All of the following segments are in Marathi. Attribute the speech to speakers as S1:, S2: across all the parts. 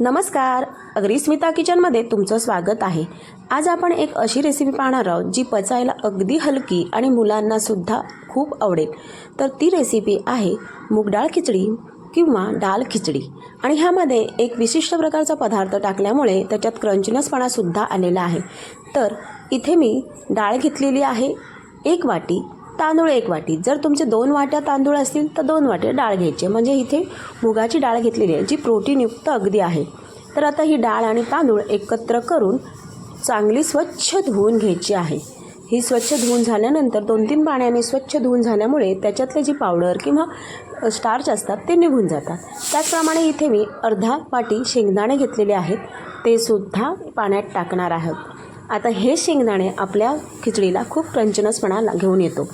S1: नमस्कार. अग्रिस्मिता किचनमध्ये तुमचं स्वागत आहे. आज आपण एक अशी रेसिपी पाहणार आहोत जी पचायला अगदी हलकी आणि मुलांनासुद्धा खूप आवडेल. तर ती रेसिपी आहे मूगडाळ खिचडी किंवा डाळ खिचडी. आणि ह्यामध्ये एक विशिष्ट प्रकारचा पदार्थ टाकल्यामुळे त्याच्यात क्रंचनसपणासुद्धा आलेला आहे. तर इथे मी डाळ घेतलेली आहे एक वाटी तांदूळ एक वाटी. जर तुमचे दोन वाट्या तांदूळ असतील तर दोन वाट्या डाळ घ्यायची. म्हणजे इथे मुगाची डाळ घेतलेली आहे जी प्रोटीनयुक्त अगदी आहे. तर आता ही डाळ आणि तांदूळ एकत्र करून चांगली स्वच्छ धुवून घ्यायची आहे. ही स्वच्छ धुवून झाल्यानंतर दोन तीन पाण्याने स्वच्छ धुवून झाल्यामुळे त्याच्यातले जी पावडर किंवा स्टार्च असतात ते निघून जातात. त्याचप्रमाणे इथे मी अर्धा वाटी शेंगदाणे घेतलेले आहेत. ते सुद्धा पाण्यात टाकणार आहोत. आता हे शेंगदाणे आपल्या खिचडीला खूप क्रंचनसपणा घेऊन येतो.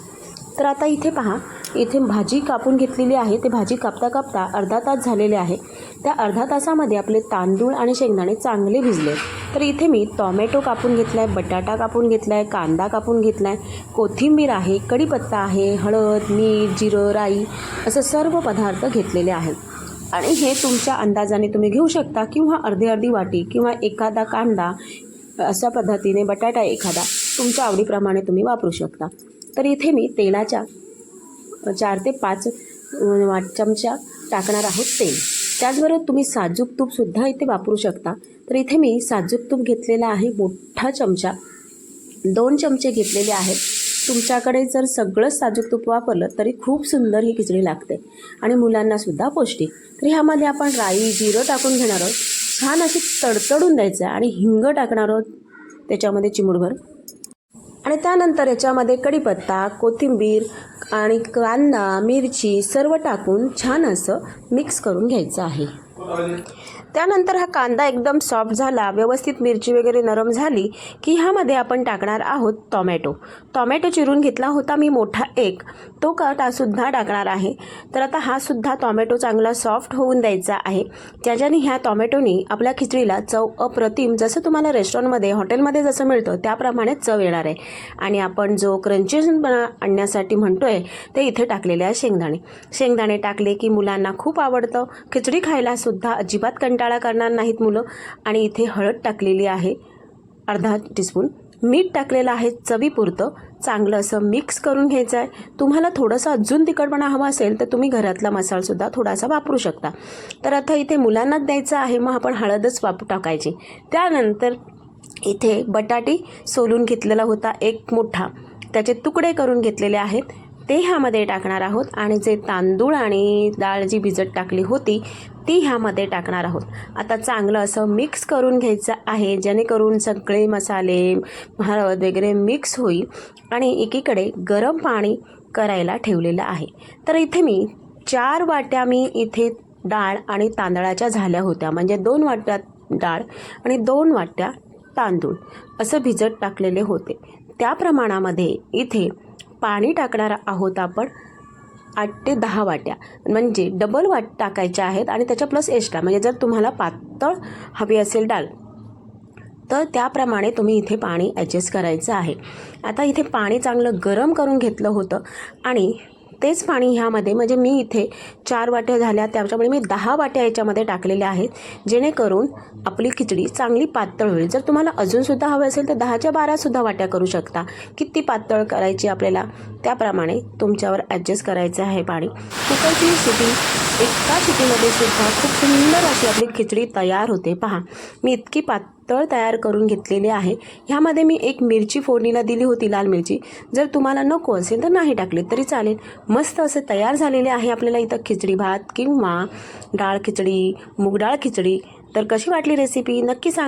S1: तर आता इथे पहा इथे भाजी कापून घेतलेली आहे. ते भाजी कापता कापता अर्धा तास झालेले आहे. त्या अर्धा तासामध्ये आपले तांदूळ आणि शेंगदाणे चांगले भिजले. तर इथे मी टॉमॅटो कापून घेतला आहे बटाटा कापून घेतला आहे कांदा कापून घेतला आहे कोथिंबीर आहे कढीपत्ता आहे हळद मीठ जिरं राई असं सर्व पदार्थ घेतलेले आहेत. आणि हे तुमच्या अंदाजाने तुम्ही घेऊ शकता किंवा अर्धी अर्धी वाटी किंवा एखादा कांदा अशा पद्धतीने बटाटा एखादा तुमच्या आवडीप्रमाणे तुम्ही वापरू शकता. तर इथे मी तेलाच्या चार ते पाच वाट चमचा टाकणार आहोत तेल. त्याचबरोबर तुम्ही साजूक तूपसुद्धा इथे वापरू शकता. तर इथे मी साजूक तूप घेतलेला आहे मोठा चमचा. दोन चमचे घेतलेले आहेत. तुमच्याकडे जर सगळंच साजूक तूप वापरलं तरी खूप सुंदर ही खिचडी लागते. आणि मुलांनासुद्धा पौष्टिक. तर ह्यामध्ये आपण राई जिरं टाकून घेणार आहोत. छान अशी तडतडून द्यायचं आहे आणि हिंग टाकणार आहोत. त्याच्यामध्ये चिमुडभर आणि त्यानंतर याच्यामध्ये कढीपत्ता कोथिंबीर आणि कांदा मिरची सर्व टाकून छान असं मिक्स करून घ्यायचं आहे. त्यानंतर हा कांदा एकदम सॉफ्ट झाला व्यवस्थित मिरची वगैरे नरम झाली की ह्यामध्ये आपण टाकणार आहोत टॉमॅटो. टॉमॅटो चिरून घेतला होता मी मोठा एक तो काटासुद्धा टाकणार आहे. तर आता हा सुद्धा टॉमॅटो चांगला सॉफ्ट होऊन द्यायचा आहे. ज्याच्याने ह्या टॉमॅटोनी आपल्या खिचडीला चव अप्रतिम जसं तुम्हाला रेस्टॉरंटमध्ये हॉटेलमध्ये जसं मिळतं त्याप्रमाणे चव येणार आहे. आणि आपण जो क्रंचीपणा आणण्यासाठी म्हणतो आहे ते इथे टाकलेले आहे शेंगदाणे. शेंगदाणे टाकले की मुलांना खूप आवडतं. खिचडी खायलासुद्धा अजिबात कंटाळ कंटाळा करणार नाहीत मुलं. आणि इथे हळद टाकलेली आहे. अर्धा टीस्पून मीठ टाकलेलं आहे चवीपुरतं. चांगलं असं मिक्स करून घ्यायचं आहे तुम्हाला थोडंसं अजून तिखटपणा हवा असेल तर तुम्ही घरातला मसालासुद्धा थोडासा वापरू शकता. तर आता इथे मुलांनाच द्यायचं आहे. मग आपण हळदच वाप टाकायची. त्यानंतर इथे बटाटी सोलून घेतलेला होता एक मोठा. त्याचे तुकडे करून घेतलेले आहेत. ते ह्यामध्ये टाकणार आहोत. आणि जे तांदूळ आणि डाळ जी भिजत टाकली होती ती ह्यामध्ये टाकणार आहोत. आता चांगलं असं मिक्स करून घ्यायचं आहे जेणेकरून सगळे मसाले हळद वगैरे मिक्स होईल. आणि एकीकडे गरम पाणी करायला ठेवलेलं आहे. तर इथे मी चार वाट्या मी इथे डाळ आणि तांदळाच्या झाल्या होत्या. म्हणजे दोन वाट्या डाळ आणि दोन वाट्या तांदूळ असं भिजत टाकलेले होते. त्या प्रमाणामध्ये इथे पाणी टाकणार आहोत आपण आठ ते दहा वाट्या. म्हणजे डबल वाट टाकायच्या आहेत आणि त्याच्या प्लस एक्स्ट्रा म्हणजे जर तुम्हाला पातळ हवी असेल डाळ तर त्याप्रमाणे तुम्ही इथे पाणी ॲडजस्ट करायचं आहे. आता इथे पाणी चांगलं गरम करून घेतलं होतं आणि तेच पाणी ह्यामध्ये म्हणजे मी इथे चार वाट्या झाल्या त्याच्यामुळे मी दहा वाट्या याच्यामध्ये टाकलेल्या आहेत जेणेकरून आपली खिचडी चांगली पातळ होईल. जर तुम्हाला अजूनसुद्धा हवे असेल तर दहाच्या बारासुद्धा वाट्या करू शकता. किती पातळ करायची आपल्याला? त्याप्रमाणे तुमच्यावर ॲडजस्ट करायचं आहे पाणी. कुकरची शिटी एका शिटीमध्ये सुद्धा खूप सुंदर अशी आपली खिचडी तयार होते. पहा मी इतकी पातळ तयार करून घेतलेली आहे. ह्यामध्ये मी एक मिरची फोडणीला दिली होती लाल मिरची. जर तुम्हाला नको असेल तर नाही टाकली तरी चालेल. मस्त असे तयार झालेले आहे आपल्याला इथं खिचडी भात किंवा डाळ खिचडी मूग डाळ खिचडी. तर कशी वाटली रेसिपी नक्की सांग.